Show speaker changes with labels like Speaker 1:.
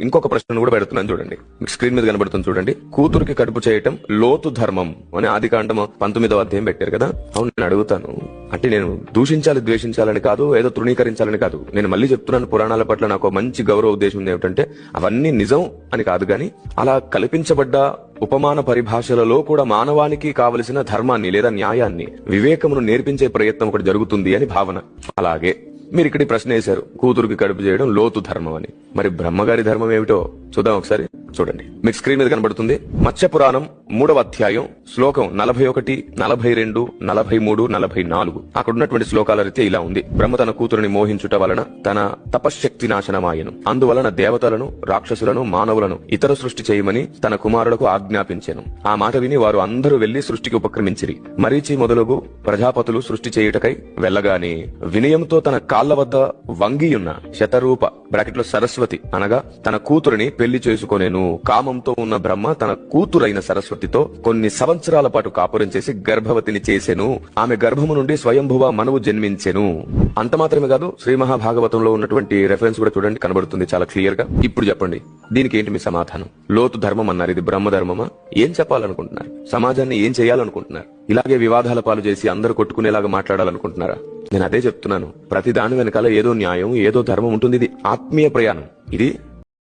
Speaker 1: ఇంకొక ప్రశ్నను కూడా పెడుతున్నాను చూడండి. మీకు స్క్రీన్ మీద కనబడుతుంది చూడండి. కూతురికి కడుపు చేయటం లోతు ధర్మం అని ఆది కాండం పంతొమ్మిదవ అధ్యాయం పెట్టారు కదా? అవును నేను అడుగుతాను. అంటే నేను దూషించాలి ద్వేషించాలని కాదు ఏదో తృణీకరించాలని కాదు. నేను మళ్ళీ చెప్తున్నాను పురాణాల పట్ల నాకు మంచి గౌరవ ఉద్దేశం ఉంది ఏమిటంటే అవన్నీ నిజం అని కాదు గాని అలా కల్పించబడ్డ ఉపమాన పరిభాషలలో కూడా మానవానికి కావలసిన ధర్మాన్ని లేదా న్యాయాన్ని వివేకమును నేర్పించే ప్రయత్నం ఒకటి జరుగుతుంది అని భావన. అలాగే మీరు ఇక్కడ ప్రశ్న వేశారు కూతురుకి కడుపు చేయడం లోతు ధర్మం అని మరి బ్రహ్మగారి ధర్మం ఏమిటో చూద్దాం ఒకసారి. చూడండి. మీకు స్క్రీన్ మీద కనబడుతుంది. మత్స్య పురాణం మూడవ అధ్యాయం శ్లోకం నలభై ఒకటి నలభై రెండు నలభై మూడు నలభై నాలుగు అక్కడున్నటువంటి శ్లోకాల రీత్యా ఇలా ఉంది. బ్రహ్మ తన కూతురుని మోహించుట వలన తన తపశ్శక్తి నాశనమాయను అందువలన దేవతలను రాక్షసులను మానవులను ఇతర సృష్టి చేయమని తన కుమారులకు ఆజ్ఞాపించాను. ఆ మాట విని వారు అందరూ వెళ్ళి సృష్టికి ఉపక్రమించిరి. మరీచి మొదలగు ప్రజాపతులు సృష్టి చేయుటకై వెళ్ళగానే వినయంతో తన కాళ్ళ వద్ద వంగియున్న శతరూప బ్రాకెట్లో సరస్వతి అనగా తన కూతురిని పెళ్ళి చేసుకునేను. కామంతో ఉన్న బ్రహ్మ తన కూతురైన సరస్వతితో కొన్ని సంవత్సరాల పాటు కాపురం చేసి గర్భవతిని చేసెను. ఆమె గర్భము నుండి స్వయంభువ మనవు జన్మించెను. అంత మాత్రమే కాదు శ్రీ మహాభాగవతంలో ఉన్నటువంటి రెఫరెన్స్ కూడా చూడండి కనబడుతుంది చాలా క్లియర్గా. ఇప్పుడు చెప్పండి దీనికి ఏంటి మీ సమాధానం? లోతు ధర్మం అన్నారు ఇది బ్రహ్మ ధర్మమా? ఏం చెప్పాలనుకుంటున్నారు? సమాజాన్ని ఏం చేయాలనుకుంటున్నారు? ఇలాగే వివాదాల పాలు చేసి అందరు కొట్టుకునేలాగా మాట్లాడాలనుకుంటున్నారా? నేను అదే చెప్తున్నాను ప్రతి దాని వెనకాల ఏదో న్యాయం ఏదో ధర్మం ఉంటుంది ఇది ఆత్మీయ ప్రయాణం. ఇది